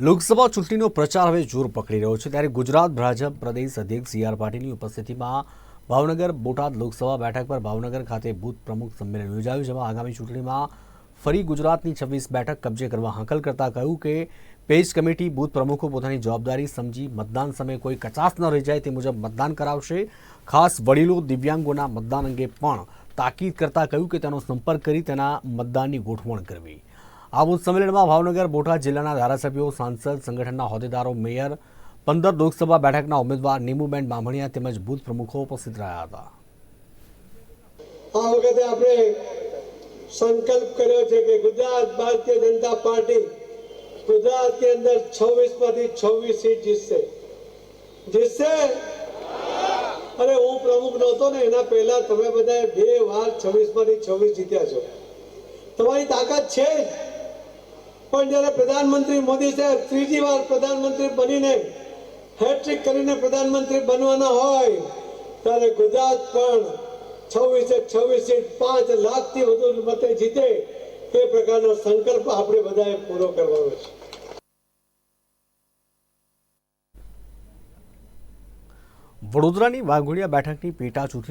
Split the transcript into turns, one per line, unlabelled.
લોકસભા ચૂંટણીનો પ્રચાર હવે જોર પકડી રહ્યો છે. ત્યારે ગુજરાત ભાજપ પ્રદેશ અધ્યક્ષ સી આર પાટીલની ઉપસ્થિતિમાં ભાવનગર બોટાદ લોકસભા બેઠક પર ભાવનગર ખાતે બૂથ પ્રમુખ સંમેલન યોજાયું, જેમાં આગામી ચૂંટણીમાં ફરી ગુજરાતની છવ્વીસ બેઠક કબજે કરવા હાંકલ કરતા કહ્યું કે, પેજ કમિટી બૂથ પ્રમુખો પોતાની જવાબદારી સમજી મતદાન સમયે કોઈ કચાસ ન રહી જાય તે મુજબ મતદાન કરાવશે. ખાસ વડીલો દિવ્યાંગોના મતદાન અંગે પણ તાકીદ કરતા કહ્યું કે તેનો સંપર્ક કરી તેના મતદાનની ગોઠવણ કરવી. આ બુથ સંમેલનમાં ભાવનગર, બોટાદ જિલ્લાના ધારાસભ્યો, સાંસદ, સંગઠનના હોદ્દેદારો, મેયર, પંદર લોકસભા બેઠકના ઉમેદવાર નીમુબેન બામણિયા તેમજ બુથ પ્રમુખો ઉપસ્થિત રહ્યા હતા.
આ વખતે આપણે સંકલ્પ કર્યો છે કે ગુજરાત ભારતીય જનતા પાર્ટી ગુજરાતની અંદર છવ્વીસમાંથી છવ્વીસ સીટ જીતશે. જીતશે? અરે હું પ્રમુખ નહોતો ને, એના પહેલા તમે બધા બે વાર છવ્વીસમાંથી છવ્વીસ જીત્યા છો. તમારી તાકાત છે જ. પણ જ્યારે પ્રધાનમંત્રી મોદી સાહેબ ત્રીજી વાર પ્રધાનમંત્રી બનીને હેટ્રિક કરીને પ્રધાનમંત્રી બનવાના હોય, ત્યારે ગુજરાત પણ છવ્વીસે છવ્વીસ સીટ પાંચ લાખથી વધુ મતે જીતે એ પ્રકારનો સંકલ્પ આપણે બધાએ પૂરો કરવાનો છે.
વડોદરાની વાઘોડિયા બેઠકની પેટા ચૂંટણી